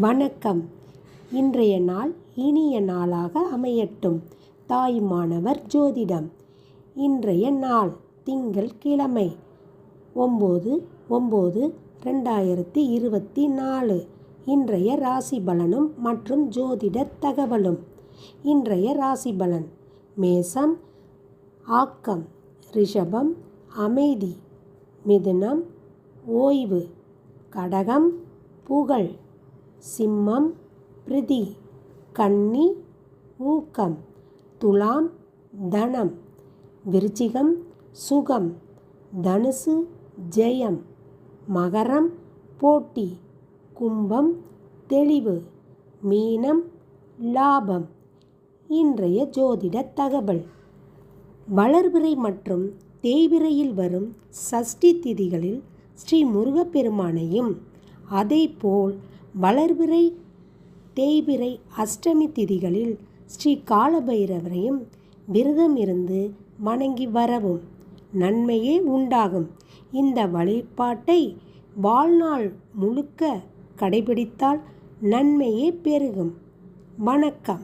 வணக்கம். இன்றைய நாள் இனிய நாளாக அமையட்டும் தாயுமானவர் ஜோதிடம். இன்றைய நாள் திங்கள் கிழமை ஒம்பது ஒம்பது ரெண்டாயிரத்தி இருபத்தி நாலு. இன்றைய ராசி பலனும் மற்றும் ஜோதிட தகவலும். இன்றைய ராசி பலன் மேசம் ஆக்கம் ரிஷபம் அமைதி மிதுனம் ஓய்வு கடகம் புகழ். சிம்மம் பிரிதி கன்னி ஊக்கம் துலாம் தனம் விருச்சிகம் சுகம் தனுசு ஜெயம் மகரம் போட்டி கும்பம் தெளிவு மீனம் லாபம் இன்றைய ஜோதிட தகவல். வளர்பிறை மற்றும் தேய்பிறையில் வரும் சஷ்டி திதிகளில் ஸ்ரீ முருகப்பெருமானையும் அதேபோல் வளர்பிறை தேய்பிறை அஷ்டமி திதிகளில் ஸ்ரீ காலபைரவரையும் விரதம் இருந்து வணங்கி வரவும் நன்மையே உண்டாகும். இந்த வழிபாட்டை வாழ்நாள் முழுக்க கடைபிடித்தால் நன்மையே பெருகும். வணக்கம்.